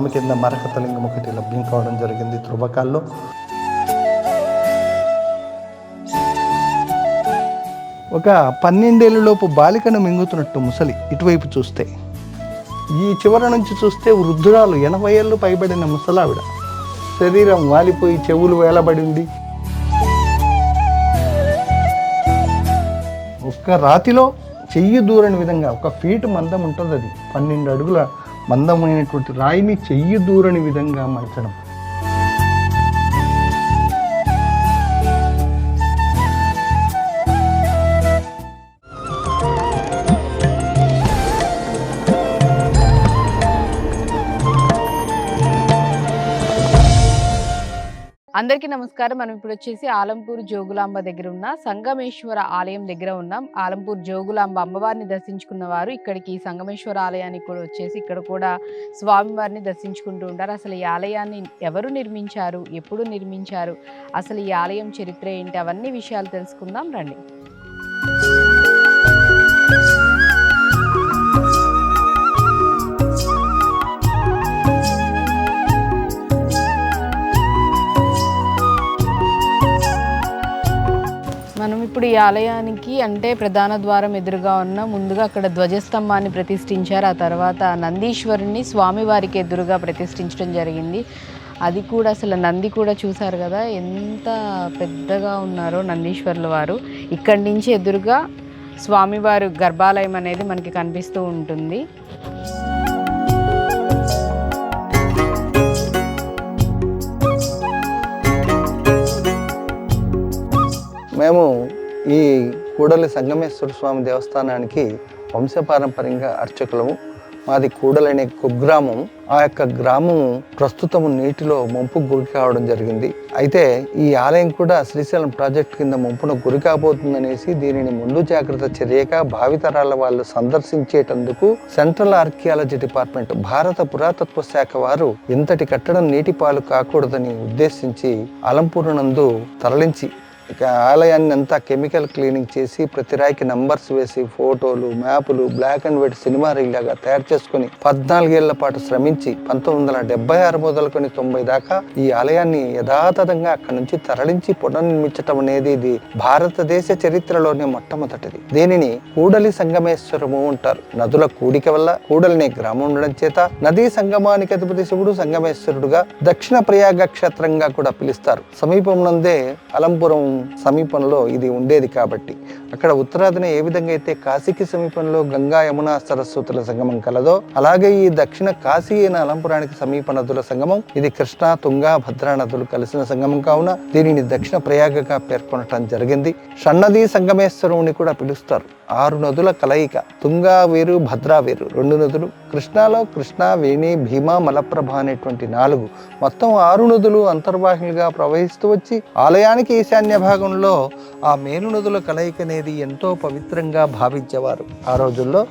ఆమె కింద మరకతలింగం ఒకటి లభ్యం కావడం జరిగింది త్రువకాల్లో ఒక పన్నెండేళ్ళలోపు బాలికను మింగుతున్నట్టు ముసలి ఇటువైపు చూస్తే. ఈ చివర నుంచి చూస్తే వృద్ధురాలు ఎనభై ఏళ్ళు పైబడిన ముసలావిడ. శరీరం వాలిపోయి చెవులు వేలబడింది. ఒక్క రాతిలో చెయ్యి దూరని విధంగా ఒక ఫీట్ మందం ఉంటుంది అది పన్నెండు అడుగుల మందమైనటువంటి రాయిని చెయ్యి దూరని విధంగా మలచడం అందరికీ నమస్కారం. మనం ఇప్పుడు వచ్చేసి ఆలంపూర్ జోగులాంబ దగ్గర ఉన్న సంగమేశ్వర ఆలయం దగ్గర ఉన్నాం. ఆలంపూర్ జోగులాంబ అమ్మవారిని దర్శించుకున్న వారు ఇక్కడికి సంగమేశ్వర ఆలయానికి కూడా వచ్చేసి ఇక్కడ కూడా స్వామివారిని దర్శించుకుంటూ ఉంటారు. అసలు ఈ ఆలయాన్ని ఎవరు నిర్మించారు? ఎప్పుడు నిర్మించారు? అసలు ఈ ఆలయం చరిత్ర ఏంటి? అవన్నీ విషయాలు తెలుసుకుందాం. రండి. ఇప్పుడు ఈ ఆలయానికి అంటే ప్రధాన ద్వారం ఎదురుగా ఉన్న ముందుగా అక్కడ ధ్వజస్తంభాన్ని ప్రతిష్ఠించారు. ఆ తర్వాత నందీశ్వరుని స్వామివారికి ఎదురుగా ప్రతిష్ఠించడం జరిగింది. అది కూడా అసలు నంది కూడా చూశారు కదా ఎంత పెద్దగా ఉన్నారో నందీశ్వరుల వారు. ఇక్కడి నుంచి ఎదురుగా స్వామివారు గర్భాలయం అనేది మనకి కనిపిస్తూ ఉంటుంది. మేము ఈ కూడలి సంగమేశ్వర స్వామి దేవస్థానానికి వంశపారంపర్యంగా అర్చకులము మాది కూడలనే కుగ్రామం. ఆ యొక్క గ్రామము ప్రస్తుతం నీటిలో ముంపు గురి కావడం జరిగింది. అయితే ఈ ఆలయం కూడా శ్రీశైలం ప్రాజెక్ట్ కింద ముంపున గురి కాబోతుందనేసి దీనిని ముందు జాగ్రత్త చర్యగా భావితరాల వాళ్ళు సందర్శించేటందుకు సెంట్రల్ ఆర్కియాలజీ డిపార్ట్మెంట్ భారత పురాతత్వ శాఖ వారు ఇంతటి కట్టడం నీటి పాలు కాకూడదని ఉద్దేశించి అలంపూర్ నందు తరలించి ఇక ఆలయాన్ని అంతా కెమికల్ క్లీనింగ్ చేసి ప్రతి రాయికి నంబర్స్ వేసి ఫోటోలు మ్యాపులు బ్లాక్ అండ్ వైట్ సినిమా రీలాగా తయారు చేసుకుని పద్నాలుగేళ్ళ పాటు శ్రమించి పంతొమ్మిది వందల డెబ్బై ఆరు మొదలుకొని తొంభై దాకా ఈ ఆలయాన్ని యథాతథంగా అక్కడి నుంచి తరలించి పునర్నిర్మించటం అనేది ఇది భారతదేశ చరిత్రలోనే మొట్టమొదటిది. దీనిని కూడలి సంగమేశ్వరము అంటారు. నదుల కూడిక వల్ల కూడలిని గ్రామం ఉండడం చేత నదీ సంగమానికి అధిపతి శివుడు సంగమేశ్వరుడుగా దక్షిణ ప్రయాగ క్షేత్రంగా కూడా పిలుస్తారు. సమీపం నందే అలంపురం సమీపంలో ఇది ఉండేది కాబట్టి. అక్కడ ఉత్తరాదిన ఏ విధంగా అయితే కాశీకి సమీపంలో గంగా యమున సరస్వతుల సంగమం కలదో అలాగే ఈ దక్షిణ కాశీ అయిన అలంపురానికి సమీప నదుల సంగమం ఇది కృష్ణా తుంగా భద్రా నదులు కలిసిన సంగమం కావున దీనిని దక్షిణ ప్రయాగగా పేర్కొనటం జరిగింది. షణ్నదీ సంగమేశ్వరుని కూడా పిలుస్తారు. ఆరు నదుల కలయిక తుంగా వేరు భద్రా వేరు రెండు నదులు కృష్ణాలో కృష్ణా వేణి భీమా మలప్రభ అనేటువంటి నాలుగు మొత్తం ఆరు నదులు అంతర్వాహినిగా ప్రవహిస్తూ వచ్చి ఆలయానికి ఈశాన్య భాగంలో ఆ మేలు నదుల కలయిక అనేది ఎంతో పవిత్రంగా భావించేవారు. ఆ రోజుల్లో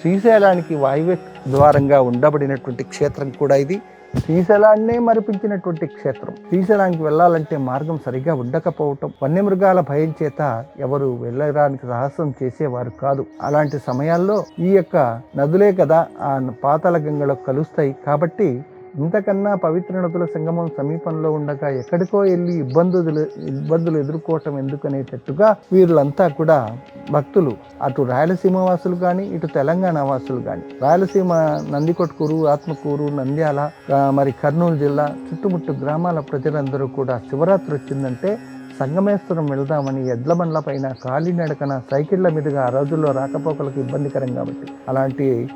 శ్రీశైలానికి వాయువ్య ద్వారంగా ఉండబడినటువంటి క్షేత్రం కూడా ఇది. శ్రీశైలాన్నే మరిపించినటువంటి క్షేత్రం. శ్రీశైలానికి వెళ్ళాలంటే మార్గం సరిగా ఉండకపోవటం వన్యమృగాల భయం చేత ఎవరు వెళ్ళడానికి సాహసం చేసేవారు కాదు. అలాంటి సమయాల్లో ఈ యొక్క నదులే కదా ఆ పాతాల గంగలో కలుస్తాయి. కాబట్టి ఇంతకన్నా పవిత్ర నదుల సంగమం సమీపంలో ఉండగా ఎక్కడికో వెళ్ళి ఇబ్బందులు ఇబ్బందులు ఎదుర్కోవటం ఎందుకనేటట్టుగా వీళ్ళంతా కూడా భక్తులు. అటు రాయలసీమ వాసులు కానీ ఇటు తెలంగాణ వాసులు కానీ రాయలసీమ నందికొట్కూరు ఆత్మకూరు నంద్యాల మరి కర్నూలు జిల్లా చుట్టుముట్టు గ్రామాల ప్రజలందరూ కూడా శివరాత్రి వచ్చిందంటే సంగమేశ్వరం వెళ్దామని ఎడ్ల బండ్ల పైన కాలినడకన సైకిళ్ళ మీదుగా ఆ రోజుల్లో రాకపోకలకు ఇబ్బందికరం కాబట్టి అలాంటి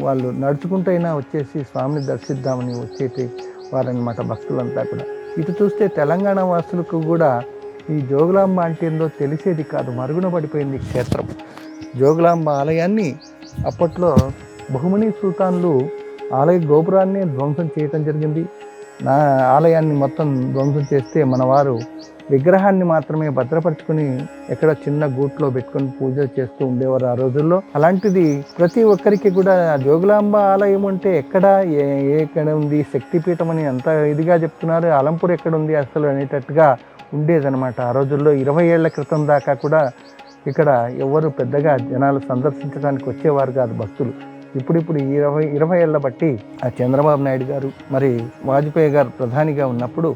వాళ్ళు నడుచుకుంటైనా వచ్చేసి స్వామిని దర్శిద్దామని వచ్చేటి వారన్నమాట భక్తులంతా కూడా. ఇటు చూస్తే తెలంగాణ వాసులకు కూడా ఈ జోగులాంబ అంటే ఏందో తెలిసేది కాదు. మరుగున పడిపోయింది ఈ క్షేత్రం. జోగులాంబ ఆలయాన్ని అప్పట్లో బహుమని సుల్తాన్లు ఆలయ గోపురాన్ని ధ్వంసం చేయటం జరిగింది. నా ఆలయాన్ని మొత్తం ధ్వంసం చేస్తే మన వారు విగ్రహాన్ని మాత్రమే భద్రపరుచుకుని ఎక్కడ చిన్న గూట్లో పెట్టుకొని పూజ చేస్తూ ఉండేవారు ఆ రోజుల్లో. అలాంటిది ప్రతి ఒక్కరికి కూడా జోగులాంబ ఆలయం అంటే ఎక్కడ ఏ ఏ ఎక్కడ ఉంది? శక్తిపీఠం అని అంత ఇదిగా చెప్తున్నారు. అలంపూర్ ఎక్కడ ఉంది అసలు అనేటట్టుగా ఉండేదనమాట ఆ రోజుల్లో ఇరవై ఏళ్ళ క్రితం దాకా కూడా ఇక్కడ ఎవరు పెద్దగా జనాలు సందర్శించడానికి వచ్చేవారు కాదు భక్తులు. ఇప్పుడిప్పుడు ఇరవై ఇరవై ఏళ్ళ బట్టి ఆ చంద్రబాబు నాయుడు గారు మరి వాజ్పేయి గారు ప్రధానిగా ఉన్నప్పుడు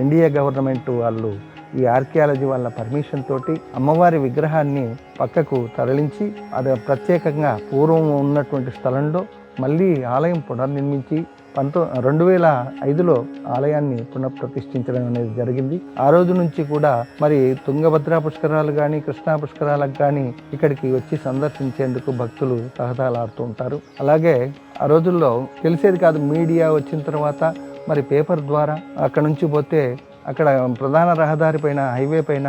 ఎన్డీఏ గవర్నమెంట్ వాళ్ళు ఈ ఆర్కియాలజీ వాళ్ళ పర్మిషన్ తోటి అమ్మవారి విగ్రహాన్ని పక్కకు తరలించి అది ప్రత్యేకంగా పూర్వం ఉన్నటువంటి స్థలంలో మళ్ళీ ఆలయం పునర్నిర్మించి పంతో రెండు వేల ఐదులో ఆలయాన్ని పునఃప్రతిష్ఠించడం అనేది జరిగింది. ఆ రోజు నుంచి కూడా మరి తుంగభద్ర పుష్కరాలు కానీ కృష్ణా పుష్కరాలకు కానీ ఇక్కడికి వచ్చి సందర్శించేందుకు భక్తులు తహతాలాడుతూ ఉంటారు. అలాగే ఆ రోజుల్లో తెలిసేది కాదు మీడియా వచ్చిన తర్వాత మరి పేపర్ ద్వారా అక్కడ నుంచి పోతే అక్కడ ప్రధాన రహదారి పైన హైవే పైన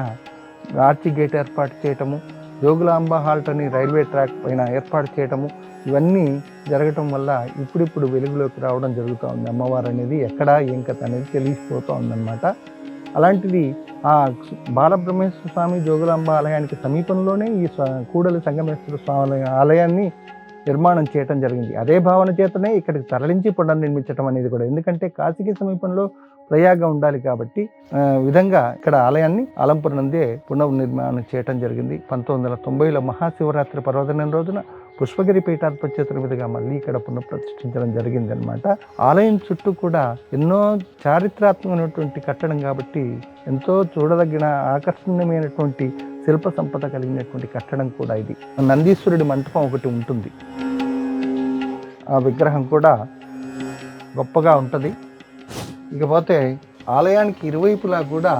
ఆర్చి గేట్ ఏర్పాటు చేయటము జోగులాంబ హాల్ట్ అని రైల్వే ట్రాక్ పైన ఏర్పాటు చేయటము ఇవన్నీ జరగటం వల్ల ఇప్పుడిప్పుడు వెలుగులోకి రావడం జరుగుతూ ఉంది. అమ్మవారు అనేది ఎక్కడ ఏం కథ అనేది తెలిసిపోతూ ఉందన్నమాట. అలాంటిది ఆ బాలబ్రహ్మేశ్వర స్వామి జోగులాంబ ఆలయానికి సమీపంలోనే ఈ కూడలి సంగమేశ్వర స్వామి ఆలయాన్ని నిర్మాణం చేయటం జరిగింది. అదే భావన చేతనే ఇక్కడికి తరలించి పునర్నిర్మించడం అనేది కూడా. ఎందుకంటే కాశీకి సమీపంలో ప్రయాగం ఉండాలి కాబట్టి విధంగా ఇక్కడ ఆలయాన్ని ఆలంపూర్ నందే పునర్నిర్మాణం చేయటం జరిగింది. పంతొమ్మిది వందల తొంభైలో మహాశివరాత్రి పర్వదినం రోజున పుష్పగిరి పీఠాధిపత్యతల మీదుగా మళ్ళీ ఇక్కడ పునఃప్రతిష్ఠించడం జరిగిందనమాట ఆలయం చుట్టూ కూడా ఎన్నో చారిత్రాత్మకమైనటువంటి కట్టడం కాబట్టి ఎంతో చూడదగిన ఆకర్షణీయమైనటువంటి శిల్ప సంపద కలిగినటువంటి కట్టడం కూడా ఇది. నందీశ్వరుడి మంటపం ఒకటి ఉంటుంది. ఆ విగ్రహం కూడా గొప్పగా ఉంటుంది. ఇకపోతే ఆలయానికి ఇరువైపులా కూడా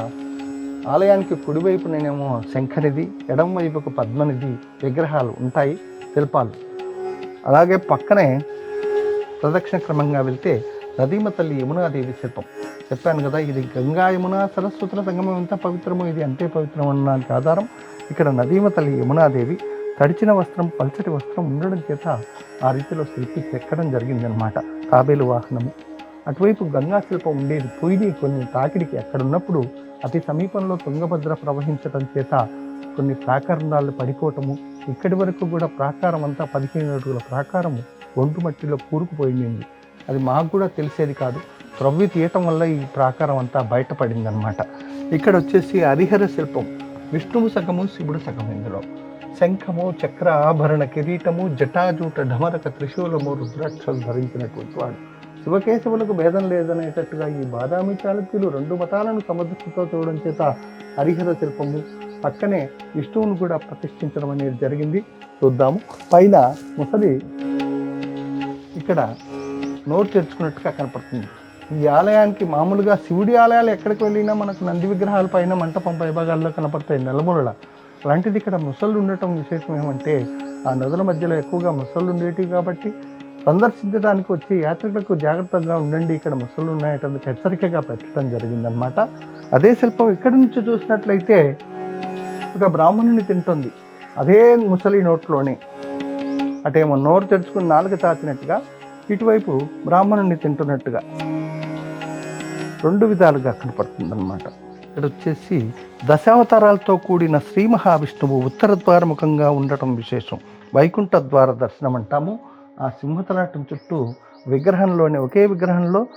ఆలయానికి కుడివైపునేమో శంఖనిధి ఎడం వైపుకు పద్మనిధి విగ్రహాలు ఉంటాయి శిల్పాలు. అలాగే పక్కనే ప్రదక్షిణ క్రమంగా వెళ్తే నదీమ తల్లి యమునాదేవి శిల్పం. చెప్పాను కదా ఇది గంగా యమున సరస్వతుల సంగమం ఎంత పవిత్రమో ఇది అంతే పవిత్రం అనడానికి ఆధారం. ఇక్కడ నదీమ తల్లి యమునాదేవి తడిచిన వస్త్రం పల్చటి వస్త్రం ఉండడం చేత ఆ రీతిలో శిల్పి చెక్కడం జరిగిందనమాట తాబేలు వాహనము. అటువైపు గంగా శిల్పం ఉండేది పోయి కొన్ని తాకిడికి అక్కడున్నప్పుడు అతి సమీపంలో తుంగభద్ర ప్రవహించటం చేత కొన్ని ప్రాకారాలు పడిపోవటము ఇక్కడి వరకు కూడా ప్రాకారం అంతా పదిహేను అడుగుల ప్రాకారము ఒంటు మట్టిలో కూరుకుపోయింది అది మాకు కూడా తెలిసేది కాదు. త్రవ్వి తీయటం వల్ల ఈ ప్రాకారం అంతా బయటపడింది అనమాట ఇక్కడ వచ్చేసి హరిహర శిల్పం. విష్ణువు సగము శివుడు సగం ఇందులో. శంఖము చక్ర ఆభరణ కిరీటము జటాజూట ఢమరక త్రిశూలము రుద్రాక్షలు ధరించినటువంటి వాడు. శివకేశవులకు భేదం లేదనేటట్టుగా ఈ బాదామి చాళుక్యులు రెండు మతాలను సమదృష్టితో చూడడం చేత హరిహర శిల్పము పక్కనే విష్ణువును కూడా ప్రతిష్ఠించడం అనేది జరిగింది. చూద్దాము. పైన ముసలి ఇక్కడ నోరు తెరుచుకున్నట్టుగా కనపడుతుంది. ఈ ఆలయానికి మామూలుగా శివుడి ఆలయాలు ఎక్కడికి వెళ్ళినా మనకు నంది విగ్రహాల పైన మంటపం పైభాగాల్లో కనపడతాయి నెలమూలల. అలాంటిది ఇక్కడ ముసళ్ళు ఉండటం విశేషం ఏమంటే ఆ నదుల మధ్యలో ఎక్కువగా ముసళ్ళు ఉండేటివి కాబట్టి సందర్శించడానికి వచ్చే యాత్రికులకు జాగ్రత్తగా ఉండండి. ఇక్కడ ముసళ్ళు ఉన్నాయటందుకు హెచ్చరికగా పెట్టడం జరిగిందనమాట అదే శిల్పం ఇక్కడి నుంచి చూసినట్లయితే ఒక బ్రాహ్మణుని తింటుంది. అదే ముసలి నోట్లోనే. అటేమో నోరు తెరుచుకుని నాలుగు తాచినట్టుగా ఇటువైపు బ్రాహ్మణుని తింటున్నట్టుగా రెండు విధాలుగా కనపడుతుందన్నమాట ఇక్కడ వచ్చేసి దశావతారాలతో కూడిన శ్రీ మహావిష్ణువు ఉత్తర ద్వారముఖంగా ఉండటం విశేషం. వైకుంఠ ద్వార దర్శనం అంటాము ఆ సింహతలాటం చుట్టూ విగ్రహంలోనే ఒకే విగ్రహంలో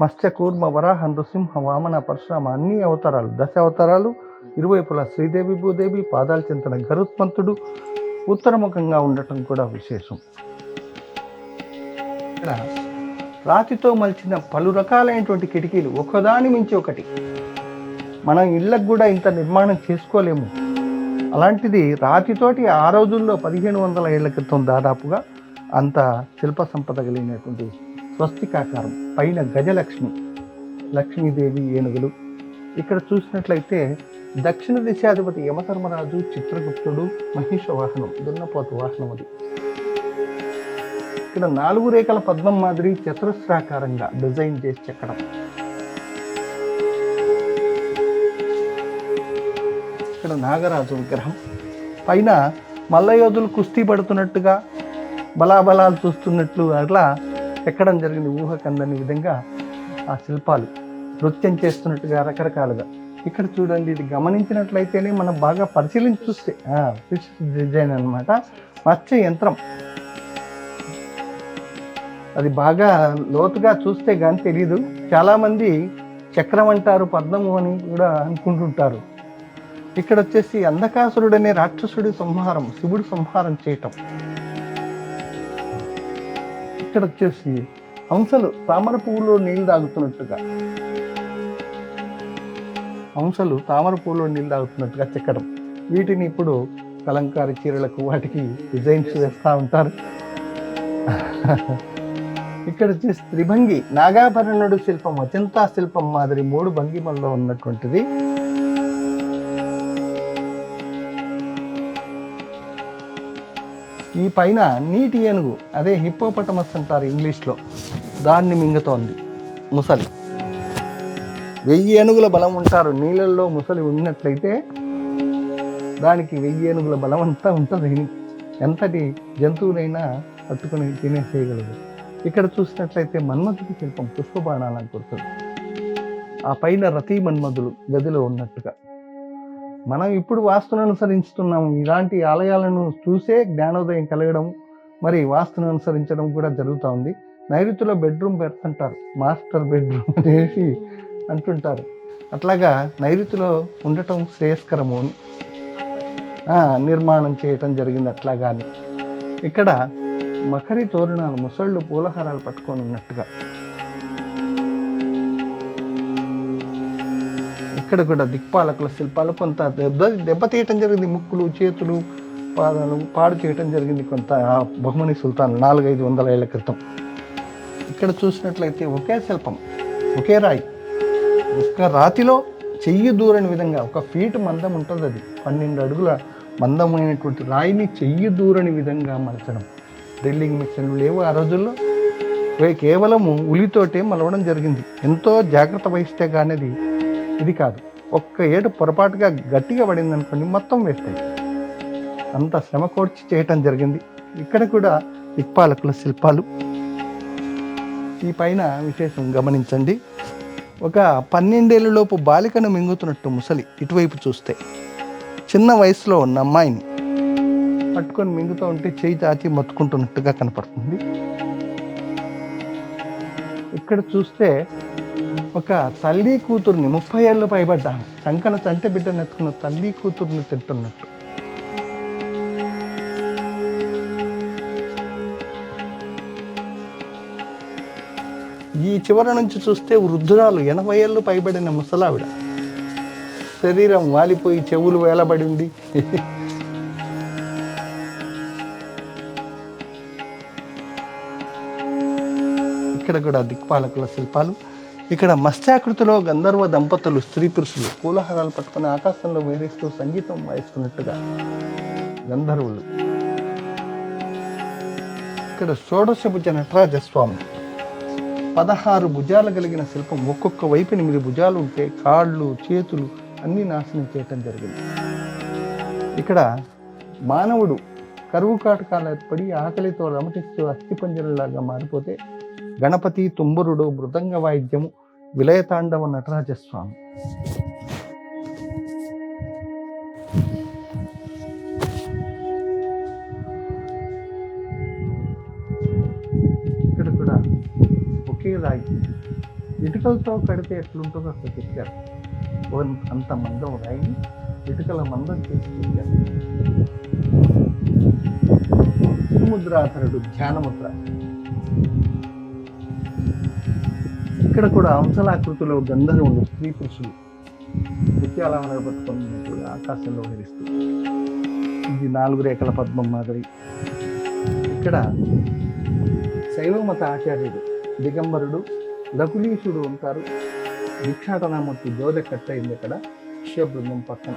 మత్స్య కూర్మ వరాహ నృసింహ వామన పరశురామ అన్ని అవతారాలు దశ అవతారాలు ఇరువైపులా శ్రీదేవి భూదేవి పాదాల చింతన గరుత్మంతుడు ఉత్తరముఖంగా ఉండటం కూడా విశేషం. ఇక్కడ రాతితో మలిచిన పలు రకాలైనటువంటి కిటికీలు ఒకదాని మించి ఒకటి. మనం ఇళ్ళకు కూడా ఇంత నిర్మాణం చేసుకోలేము. అలాంటిది రాతితోటి ఆ రోజుల్లో పదిహేను వందల ఏళ్ళ క్రితం దాదాపుగా అంత శిల్ప సంపద కలిగినటువంటి స్వస్తికాకారం పైన గజలక్ష్మి లక్ష్మీదేవి ఏనుగులు. ఇక్కడ చూసినట్లయితే దక్షిణ దిశాధిపతి యమధర్మరాజు చిత్రగుప్తుడు మహిష వాహనం దున్నపోతు వాహనం అది. ఇక్కడ నాలుగు రేఖల పద్మం మాదిరి చతురస్రాకారంగా డిజైన్ చేసి చెక్కడం. ఇక్కడ నాగరాజు విగ్రహం. పైన మల్లయోధులు కుస్తీ పడుతున్నట్టుగా బలాబలాలు చూస్తున్నట్లు అట్లా ఎక్కడం జరిగింది. ఊహకందని విధంగా ఆ శిల్పాలు నృత్యం చేస్తున్నట్టుగా రకరకాలుగా. ఇక్కడ చూడండి ఇది గమనించినట్లయితేనే మనం బాగా పరిశీలించి చూస్తే ఫిష్ డిజైన్ అన్నమాట. మత్స్య యంత్రం. అది బాగా లోతుగా చూస్తే కానీ తెలియదు చాలామంది చక్రం అంటారు పద్మము అని కూడా అనుకుంటుంటారు. ఇక్కడ వచ్చేసి అంధకాసురుడనే రాక్షసుడి సంహారం శివుడి సంహారం చేయటం. ఇక్కడ వచ్చేసి హంసలు తామర పువ్వులో నీళ్ళు తాగుతున్నట్టుగా. హంసలు తామర పువ్వులో నీళ్ళు తాగుతున్నట్టుగా చెక్కడం. వీటిని ఇప్పుడు కలంకారి చీరలకు వాటికి డిజైన్స్ వేస్తూ ఉంటారు. ఇక్కడ వచ్చేసి త్రిభంగి నాగాభరణుడు శిల్పం అజంతా శిల్పం మాదిరి మూడు భంగిమల్లో ఉన్నటువంటిది. ఈ పైన నీటి ఏనుగు అదే హిప్పోపటమస్ అంటారు ఇంగ్లీష్లో. దాన్ని మింగుతోంది. ముసలి. వెయ్యి ఏనుగుల బలం ఉంటారు. నీళ్ళల్లో ముసలి ఉన్నట్లయితే దానికి వెయ్యి ఏనుగుల బలం అంతా ఉంటుంది. ఎంతటి జంతువులైనా పట్టుకుని తినేసేయగలదు ఇక్కడ చూసినట్లయితే మన్మధుడి శిల్పం పుష్పబాణాలను కొడుతుంది. ఆ పైన రతీ మన్మధులు గదిలో ఉన్నట్టుగా. మనం ఇప్పుడు వాస్తును అనుసరిస్తున్నాము ఇలాంటి ఆలయాలను చూసే జ్ఞానోదయం కలగడం మరి వాస్తును అనుసరించడం కూడా జరుగుతూ ఉంది. నైరుతిలో బెడ్రూమ్ పెడుతుంటారు. మాస్టర్ బెడ్రూమ్ అనేసి అంటుంటారు. అట్లాగా నైరుతిలో ఉండటం శ్రేయస్కరము. అని నిర్మాణం చేయటం జరిగింది అట్లాగాని. ఇక్కడ మకరి తోరణాలు ముసళ్ళు పూలహారాలు పట్టుకొని ఉన్నట్టుగా. ఇక్కడ కూడా దిక్పాలకుల శిల్పాలు కొంత దెబ్బ దెబ్బతీయటం జరిగింది. ముక్కులు చేతులు పాదాలు పాడు చేయటం జరిగింది కొంత ఆ బహుమని సుల్తాన్ నాలుగైదు వందల ఏళ్ళ క్రితం. ఇక్కడ చూసినట్లయితే ఒకే శిల్పం ఒకే రాయి. ఒక్క రాతిలో చెయ్యి దూరని విధంగా ఒక ఫీట్ మందం ఉంటుంది అది పన్నెండు అడుగుల మందమైనటువంటి రాయిని చెయ్యి దూరని విధంగా మలచడం. డ్రిల్లింగ్ మిషన్లు లేవు ఆ రోజుల్లో. వే- కేవలము ఉలితోటే మలవడం జరిగింది. ఎంతో జాగ్రత్త వహిస్తే కానీ ఇది కాదు. ఒక్క ఏడు పొరపాటుగా గట్టిగా పడింది అనుకోండి మొత్తం వేస్ట్ అంత శ్రమ కోర్చి చేయటం జరిగింది. ఇక్కడ కూడా దిక్పాలకుల శిల్పాలు. ఈ పైన విశేషం గమనించండి. ఒక పన్నెండేళ్ళలోపు బాలికను మింగుతున్నట్టు ముసలి ఇటువైపు చూస్తే. చిన్న వయసులో ఉన్న అమ్మాయిని పట్టుకొని మింగుతూ ఉంటే చేయి చాచి మొత్తుకుంటున్నట్టుగా కనపడుతుంది. ఇక్కడ చూస్తే ఒక తల్లి కూతుర్ని ముప్పై ఏళ్ళు పైబడ్డాను చంకన చంటి బిడ్డను ఎత్తుకున్న తల్లి కూతుర్ని తింటున్నట్టు ఈ చివర నుంచి చూస్తే వృద్ధురాలు ఎనభై ఏళ్ళు పైబడిన ముసలావిడ. శరీరం వాలిపోయి చెవులు వేలబడి ఉంది. ఇక్కడ కూడా దిక్పాలకుల శిల్పాలు. ఇక్కడ మత్స్యాకృతిలో గంధర్వ దంపతులు స్త్రీ పురుషులు పూలహారాలు పట్టుకుని ఆకాశంలో వేరేస్తూ సంగీతం వాయిస్తున్నట్టుగా గంధర్వులు. ఇక్కడ షోడశ భుజ నటరాజ స్వామి పదహారు భుజాలు కలిగిన శిల్పం. ఒక్కొక్క వైపు ఎనిమిది భుజాలు ఉంటే కాళ్ళు చేతులు అన్నీ నాశనం చేయటం జరిగింది. ఇక్కడ మానవుడు కరువు కాటకాలు ఏర్పడి ఆకలితో రమటిస్తూ అస్థిపంజరంలాగా మారిపోతే గణపతి తుంబురుడు మృదంగ వాయిద్యము విలయతాండవ నటరాజస్వామి. ఇక్కడ కూడా ఒకే రాయి ఇటుకలతో కడితే ఎట్లుంటుందో అక్కడ చెప్పారు. అంత మందం రాయిని ఇటుకల మందం చేసి పెట్టారు ముద్రాధరుడు ధ్యానముద్ర. ఇక్కడ కూడా అంశలాకృతిలో గంధర్వులు స్త్రీ పురుషులు నృత్యాలవన పట్టుకుని ఆకాశంలో హరిస్తుంది ఇది నాలుగు రేఖల పద్మం మాదిరి. ఇక్కడ శైవ మత ఆచార్యుడు దిగంబరుడు లకులీశుడు ఉంటారు. భిక్షాటనామూర్తి కట్ కట్టయింది ఇక్కడ శివబృందం పక్కన.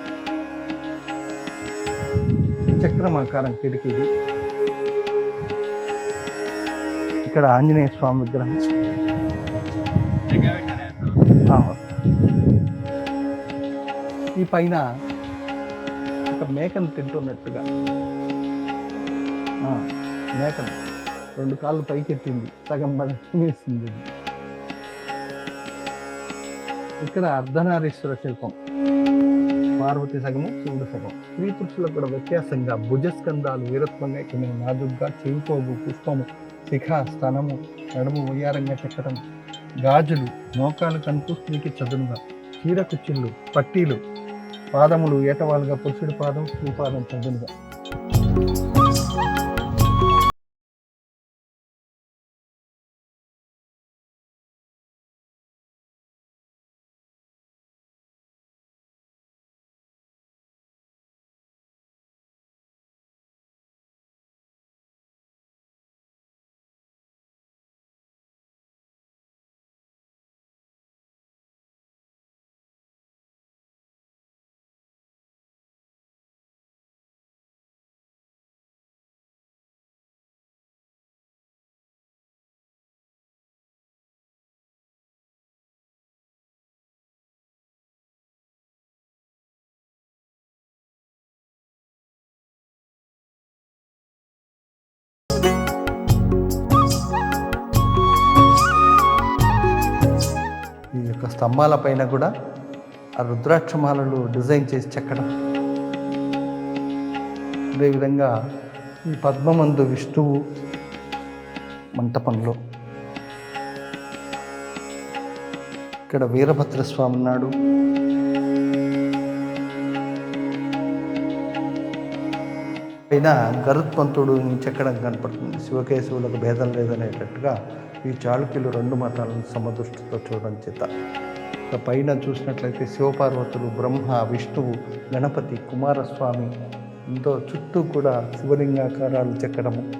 చక్రమాకారం కిటికీది. ఇక్కడ ఆంజనేయ స్వామి విగ్రహం. ఈ పైన ఒక మేకను తింటున్నట్టుగా. ఆ, మేకను. రెండు కాళ్ళు పైకెత్తింది. సగం మన తినేసింది. ఇక్కడ అర్ధనారీశ్వర శిల్పం. పార్వతి సగము శివుడు సగం. స్త్రీ పురుషులకు కూడా వ్యత్యాసంగా భుజస్కంధాలు వీరత్వంగా ఇక్కడ నాదుగ్గా చెవిపోగు పుష్పము శిఖ స్తనము నడుము ఉయ్యారంగా చెక్కడం గాజులు మోకాలు కనుపుస్తునికి చదునుగా చీర కుచ్చిళ్ళు పట్టీలు పాదములు ఏటవాలుగా పురుషుడి పాదం స్త్రీ పాదం చదునుగా. స్తంభాల పైన కూడా ఆ రుద్రాక్షమాలలు డిజైన్ చేసి చెక్కడం. అదేవిధంగా ఈ పద్మమందు విష్ణువు మంటపంలో. ఇక్కడ వీరభద్ర స్వామి ఉన్నాడు. పైన గరుత్మంతుడు చెక్కడం కనపడుతుంది. శివకేశవులకు భేదం లేదనేటట్టుగా ఈ చాళుక్యులు రెండు మతాలను సమదృష్టితో చూడడం చేత. పైన చూసినట్లయితే శివపార్వతులు బ్రహ్మ విష్ణువు గణపతి కుమారస్వామి ఎంతో చుట్టూ కూడా శివలింగాకారాలు చెక్కడము.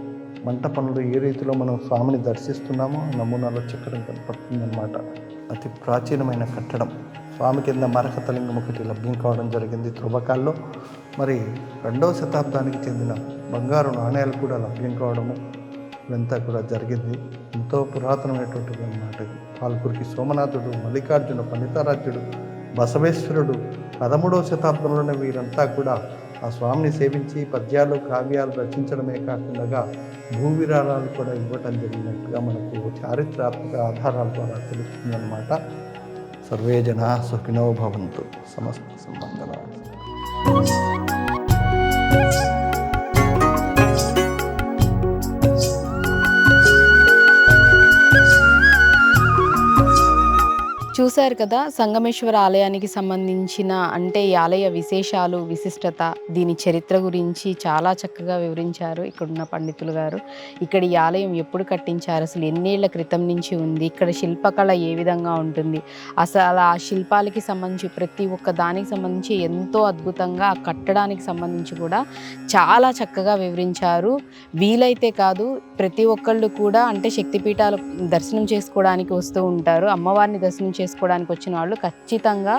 మంటపంలో ఏ రీతిలో మనం స్వామిని దర్శిస్తున్నామో నమూనాలో చెక్కడం కనపడుతుందన్నమాట. అతి ప్రాచీనమైన కట్టడం. స్వామి కింద మరకతలింగం ఒకటి లభ్యం కావడం జరిగింది త్రుబకాల్లో మరి రెండవ శతాబ్దానికి చెందిన బంగారు నాణేలు కూడా లభ్యం కావడము ఇదంతా కూడా జరిగింది. ఎంతో పురాతనమైనటువంటిది అన్నమాట పాల్కురికి సోమనాథుడు మల్లికార్జున పండితారాజ్యుడు బసవేశ్వరుడు పదమూడవ శతాబ్దంలోనే వీరంతా కూడా ఆ స్వామిని సేవించి పద్యాలు కావ్యాలు రచించడమే కాకుండా భూవిరాళాలు కూడా ఇవ్వటం జరిగినట్టుగా మనకు చారిత్రాత్మక ఆధారాల ద్వారా తెలుస్తుంది అన్నమాట సర్వే జనా సుఖినో భవంతు. సమస్త సంబంధాలు. చూశారు కదా సంగమేశ్వర ఆలయానికి సంబంధించిన అంటే ఈ ఆలయ విశేషాలు విశిష్టత దీని చరిత్ర గురించి చాలా చక్కగా వివరించారు ఇక్కడున్న పండితులు గారు. ఇక్కడ ఈ ఆలయం ఎప్పుడు కట్టించారు అసలు ఎన్నేళ్ళ క్రితం నుంచి ఉంది ఇక్కడ శిల్పకళ ఏ విధంగా ఉంటుంది అసలు ఆ శిల్పాలకి సంబంధించి ప్రతి ఒక్క దానికి సంబంధించి ఎంతో అద్భుతంగా ఆ కట్టడానికి సంబంధించి కూడా చాలా చక్కగా వివరించారు. వీలైతే కాదు ప్రతి ఒక్కళ్ళు కూడా అంటే శక్తిపీఠాలు దర్శనం చేసుకోవడానికి వస్తూ ఉంటారు అమ్మవారిని దర్శనం చేసుకోవడానికి వచ్చిన వాళ్ళు ఖచ్చితంగా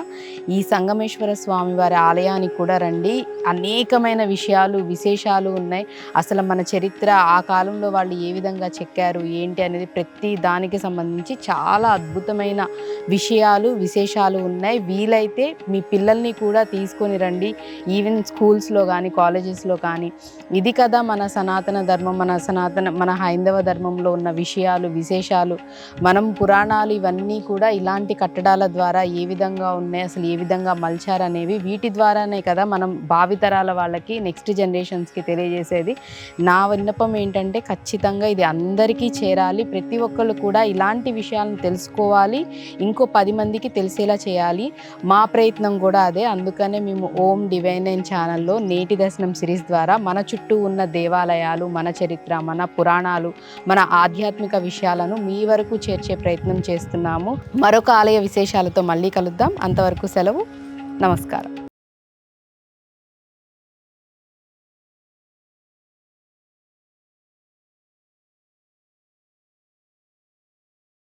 ఈ సంగమేశ్వర స్వామి వారి ఆలయానికి కూడా రండి. అనేకమైన విషయాలు విశేషాలు ఉన్నాయి. అసలు మన చరిత్ర ఆ కాలంలో వాళ్ళు ఏ విధంగా చెక్కారు ఏంటి అనేది ప్రతి దానికి సంబంధించి చాలా అద్భుతమైన విషయాలు విశేషాలు ఉన్నాయి. వీలైతే మీ పిల్లల్ని కూడా తీసుకొని రండి. ఈవెన్ స్కూల్స్లో కానీ కాలేజెస్లో కానీ. ఇది కదా మన సనాతన ధర్మం మన సనాతన మన హైందవ ధర్మంలో ఉన్న విషయాలు విశేషాలు. మనం పురాణాలు ఇవన్నీ కూడా ఇలాంటి కట్టడాల ద్వారా ఏ విధంగా ఉన్నాయి అసలు ఏ విధంగా మలిచారనేవి వీటి ద్వారానే కదా మనం భావితరాల వాళ్ళకి నెక్స్ట్ జనరేషన్స్కి తెలియజేసేది. నా విన్నపం ఏంటంటే ఖచ్చితంగా ఇది అందరికీ చేరాలి ప్రతి ఒక్కళ్ళు కూడా ఇలాంటి విషయాలను తెలుసుకోవాలి ఇంకో పది మందికి తెలిసేలా చేయాలి. మా ప్రయత్నం కూడా అదే అందుకనే మేము ఓం డివైన్ అండ్ ఛానల్లో నేటి దర్శనం సిరీస్ ద్వారా మన చుట్టూ ఉన్న దేవాలయాలు మన చరిత్ర మన పురాణాలు మన ఆధ్యాత్మిక విషయాలను మీ వరకు చేర్చే ప్రయత్నం చేస్తున్నాము. మరొక ఆలయ విశేషాలతో మళ్ళీ కలుద్దాం. అంతవరకు సెలవు. నమస్కారం.